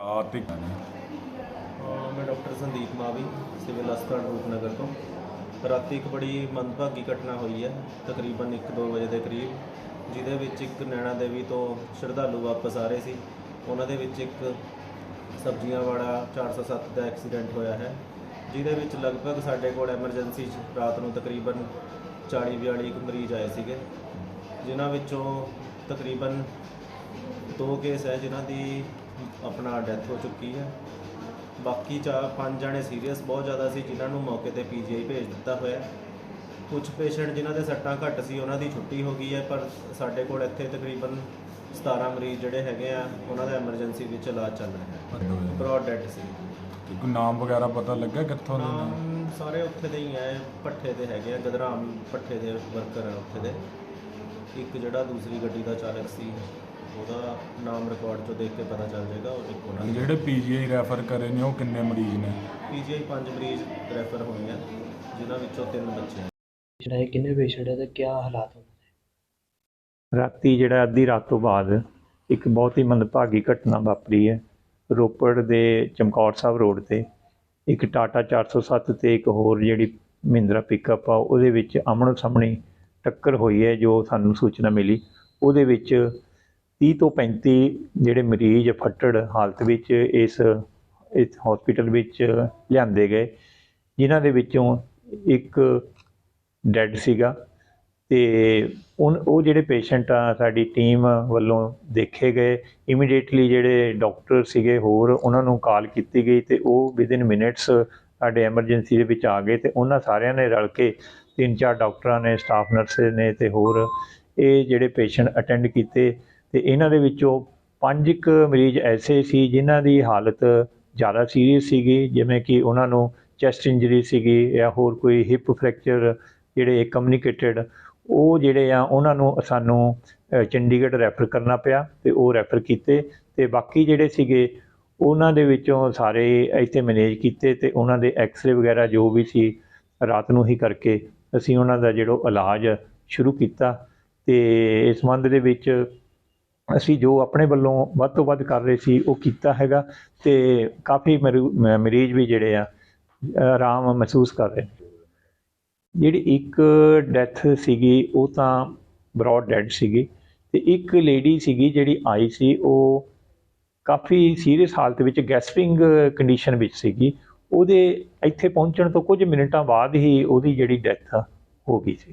ਆਰਥਿਕ ਮੈਂ ਡਾਕਟਰ ਸੰਦੀਪ ਮਾਵੀ, ਸਿਵਲ ਹਸਪਤਾਲ ਰੂਪਨਗਰ ਤੋਂ। ਰਾਤੀ ਇੱਕ ਬੜੀ ਮੰਦਭਾਗੀ ਘਟਨਾ ਹੋਈ ਹੈ, ਤਕਰੀਬਨ 1-2 ਵਜੇ ਦੇ ਕਰੀਬ, ਜਿਹਦੇ ਵਿੱਚ ਇੱਕ ਨੈਣਾ ਦੇਵੀ ਤੋਂ ਸ਼ਰਧਾਲੂ ਵਾਪਸ ਆ ਰਹੇ ਸੀ। ਉਹਨਾਂ ਦੇ ਵਿੱਚ ਇੱਕ ਸਬਜ਼ੀਆਂ ਵਾਲਾ 407 ਦਾ ਐਕਸੀਡੈਂਟ ਹੋਇਆ ਹੈ, ਜਿਹਦੇ ਵਿੱਚ ਲਗਭਗ ਸਾਡੇ ਕੋਲ ਐਮਰਜੈਂਸੀ 'ਚ ਰਾਤ ਨੂੰ ਤਕਰੀਬਨ 40-42 ਕੁ ਮਰੀਜ਼ ਆਏ ਸੀਗੇ, ਜਿਨ੍ਹਾਂ ਵਿੱਚੋਂ ਤਕਰੀਬਨ ਦੋ ਕੇਸ ਹੈ, ਜਿਨ੍ਹਾਂ ਦੀ ਆਪਣਾ ਡੈਥ ਹੋ ਚੁੱਕੀ ਹੈ। ਬਾਕੀ ਚਾ ਪੰਜ ਜਣੇ ਸੀਰੀਅਸ ਬਹੁਤ ਜ਼ਿਆਦਾ ਸੀ ਜਿਨ੍ਹਾਂ ਨੂੰ ਮੌਕੇ ਤੇ ਪੀਜੀਆਈ ਭੇਜ ਦਿੱਤਾ ਹੋਇਆ। ਕੁਝ ਪੇਸ਼ੈਂਟ ਜਿਨ੍ਹਾਂ ਦੇ ਸੱਟਾਂ ਘੱਟ ਸੀ ਉਹਨਾਂ ਦੀ ਛੁੱਟੀ ਹੋ ਗਈ ਹੈ ਪਰ ਸਾਡੇ ਕੋਲ ਇੱਥੇ ਤਕਰੀਬਨ 17 ਮਰੀਜ਼ ਜਿਹੜੇ ਹੈਗੇ ਆ ਉਹਨਾਂ ਦਾ ਐਮਰਜੈਂਸੀ ਵਿੱਚ ਇਲਾਜ ਚੱਲ ਰਿਹਾ ਹੈ। ਬ੍ਰੌਡ ਡੈਡ ਸੀ। ਤੇ ਕੋਈ ਨਾਮ ਵਗੈਰਾ ਪਤਾ ਲੱਗਾ ਕਿੱਥੋਂ ਦੇ ਨੇ? ਨਾਮ ਸਾਰੇ ਉੱਥੇ ਦੇ ਹੀ ਆ ਪੱਠੇ ਦੇ ਹੈਗੇ ਆ ਗਦਰਾਮ ਪੱਠੇ ਦੇ ਵਰਕਰ ਆ ਉੱਥੇ ਦੇ। ਇੱਕ ਜਿਹੜਾ ਦੂਸਰੀ ਗੱਡੀ ਦਾ ਚਾਲਕ ਸੀ। ਉਹਦਾ ਨਾਮ ਰਿਕਾਰਡ ਚੋਂ ਦੇਖ ਕੇ ਪਤਾ ਚੱਲ ਜਾਏਗਾ ਉਹ ਇੱਕ ਉਹਨਾਂ ਜਿਹੜੇ ਪੀਜੀਆਈ ਰੈਫਰ ਕਰੇ ਨੇ ਉਹ ਕਿੰਨੇ ਮਰੀਜ਼ ਨੇ? ਪੀਜੀਆਈ ਪੰਜ ਮਰੀਜ਼ ਰੈਫਰ ਹੋਏ ਆ ਜਿਨ੍ਹਾਂ ਵਿੱਚੋਂ ਤਿੰਨ ਬੱਚੇ ਆ ਜਿਹੜਾ ਹੈ ਕਿੰਨੇ ਪੇਸ਼ੈਂਟ ਹੈ ਤੇ ਕੀ ਹਾਲਾਤ ਹੋਣ ਰਾਤੀ ਜਿਹੜਾ ਅੱਧੀ ਰਾਤ ਤੋਂ ਬਾਅਦ ਇੱਕ ਬਹੁਤ ਹੀ ਮੰਦਭਾਗੀ ਘਟਨਾ ਵਾਪਰੀ ਹੈ। ਰੋਪੜ ਦੇ ਚਮਕੌਰ ਸਾਹਿਬ ਰੋਡ ਤੇ ਇੱਕ ਟਾਟਾ 407 ਤੇ ਇੱਕ ਹੋਰ ਜਿਹੜੀ ਮਹਿੰਦਰਾ ਪਿਕਅਪ ਆ ਉਹਦੇ ਵਿੱਚ ਆਮਣੋ ਸਾਹਮਣੇ ਟੱਕਰ ਹੋਈ ਹੈ ਜੋ ਸਾਨੂੰ ਸੂਚਨਾ ਮਿਲੀ। ਉਹਦੇ ਵਿੱਚ 30 ਤੋਂ 35 ਜਿਹੜੇ ਮਰੀਜ਼ ਫੱਟੜ ਹਾਲਤ ਵਿੱਚ ਇਸ ਇਸ ਹਸਪੀਟਲ ਵਿੱਚ ਲਿਆਂਦੇ ਗਏ, ਜਿਨ੍ਹਾਂ ਦੇ ਵਿੱਚੋਂ ਇੱਕ ਡੈੱਡ ਸੀਗਾ ਤੇ ਉਨ, ਉਹ ਜਿਹੜੇ ਪੇਸ਼ੈਂਟ ਆ ਸਾਡੀ ਟੀਮ ਵੱਲੋਂ ਦੇਖੇ ਗਏ। ਇਮੀਡੀਏਟਲੀ ਜਿਹੜੇ ਡਾਕਟਰ ਸੀਗੇ ਹੋਰ ਉਹਨਾਂ ਨੂੰ ਕਾਲ ਕੀਤੀ ਗਈ ਤੇ ਉਹ ਵਿਦਿਨ ਮਿੰਟਸ ਸਾਡੇ ਐਮਰਜੈਂਸੀ ਦੇ ਵਿੱਚ ਆ ਗਏ ਤੇ ਉਹਨਾਂ ਸਾਰਿਆਂ ਨੇ ਰਲ ਕੇ ਤਿੰਨ ਚਾਰ ਡਾਕਟਰਾਂ ਨੇ ਸਟਾਫ ਨਰਸੇ ਨੇ ਤੇ ਹੋਰ ਇਹ ਜਿਹੜੇ ਪੇਸ਼ੈਂਟ ਅਟੈਂਡ ਕੀਤੇ। ਤੇ ਇਹਨਾਂ ਦੇ ਵਿੱਚੋਂ ਪੰਜ ਕੁ ਮਰੀਜ਼ ਐਸੇ ਸੀ ਜਿਨ੍ਹਾਂ ਦੀ ਹਾਲਤ ਜ਼ਿਆਦਾ ਸੀਰੀਅਸ ਸੀਗੀ, ਜਿਵੇਂ ਕਿ ਉਹਨਾਂ ਨੂੰ ਚੈਸਟ ਇੰਜਰੀ ਸੀਗੀ ਜਾਂ ਹੋਰ ਕੋਈ ਹਿਪ ਫ੍ਰੈਕਚਰ ਜਿਹੜੇ ਕਮਿਊਨੀਕੇਟਡ ਉਹ ਜਿਹੜੇ ਆ ਉਹਨਾਂ ਨੂੰ ਸਾਨੂੰ ਚੰਡੀਗੜ੍ਹ ਰੈਫਰ ਕਰਨਾ ਪਿਆ ਤੇ ਉਹ ਰੈਫਰ ਕੀਤੇ ਤੇ ਬਾਕੀ ਜਿਹੜੇ ਸੀਗੇ ਉਹਨਾਂ ਦੇ ਵਿੱਚੋਂ ਸਾਰੇ ਇੱਥੇ ਮੈਨੇਜ ਕੀਤੇ ਤੇ ਉਹਨਾਂ ਦੇ ਐਕਸ-ਰੇ ਵਗੈਰਾ ਜੋ ਵੀ ਸੀ ਰਾਤ ਨੂੰ ਹੀ ਕਰਕੇ ਅਸੀਂ ਉਹਨਾਂ ਦਾ ਜਿਹੜਾ ਇਲਾਜ ਸ਼ੁਰੂ ਕੀਤਾ ਤੇ ਇਸ ਸੰਬੰਧ ਦੇ ਵਿੱਚ ਅਸੀਂ ਜੋ ਆਪਣੇ ਵੱਲੋਂ ਵੱਧ ਤੋਂ ਵੱਧ ਕਰ ਰਹੇ ਸੀ, ਉਹ ਕੀਤਾ ਹੈਗਾ ਤੇ ਕਾਫੀ ਮਰੂ- ਮ- ਮਰੀਜ਼ ਵੀ ਜਿਹੜੇ ਆ, ਆਰਾਮ ਮਹਿਸੂਸ ਕਰ ਰਹੇ ਜਿਹੜੀ ਇੱਕ ਡੈਥ ਸੀਗੀ, ਉਹ ਤਾਂ ਬ੍ਰੌਡ ਡੈਡ ਸੀਗੀ ਤੇ ਇੱਕ ਲੇਡੀ ਸੀਗੀ ਜਿਹੜੀ ਆਈ ਸੀ, ਉਹ ਕਾਫੀ ਸੀਰੀਅਸ ਹਾਲਤ ਵਿੱਚ ਗੈਸਪਿੰਗ ਕੰਡੀਸ਼ਨ ਵਿੱਚ ਸੀਗੀ। ਉਹਦੇ ਇੱਥੇ ਪਹੁੰਚਣ ਤੋਂ ਕੁਝ ਮਿੰਟਾਂ ਬਾਅਦ ਹੀ ਉਹਦੀ ਜਿਹੜੀ ਡੈਥ ਹੋ ਗਈ ਸੀ।